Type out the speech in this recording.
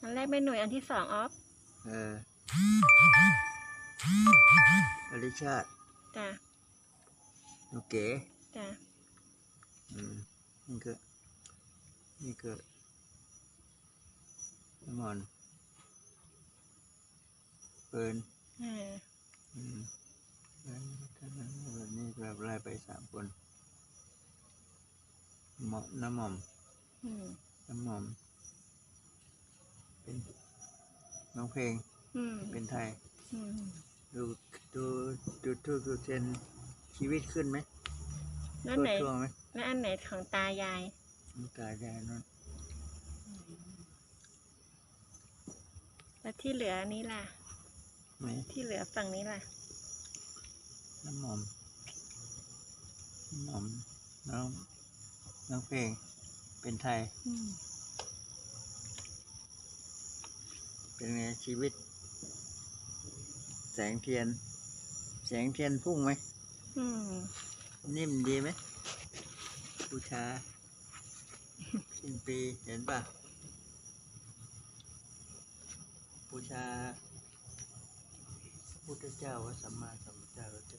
อันแรกเป็นหน่วยอันที่สองออฟเอออริชาติจ้ะโอเคจ้ะอืมนี่ก็นี่ก็น้ำมันเปินเอออืมแล้วท่านนั้นแบบนี้แบบไล่ไปสามคนหมอน้ำหม่อมอืมน้ำหม่อม เป็นน้องเพลงอืมเป็นไทย อืมดูดูดูดูดูเทรนชีวิตขึ้นไหมแล้วทั่วไหนทั่วไหมแล้วอันไหนของตายาย มันกายแดนนั่นแล้วที่เหลือนี้ล่ะ ไหมที่เหลือฝั่งนี้ล่ะ น้ำหม่อมน้ำหม่อมน้องน้องเพลงเป็นไทย อืม เป็นไงชีวิต แสงเทียน แสงเทียนพุ่งไหม อืม นิ่มดีไหมบูชาสิ้นปีเห็นป่ะบูชาพุทธเจ้าว่าสัมมาสัมพุทธเจ้าจะ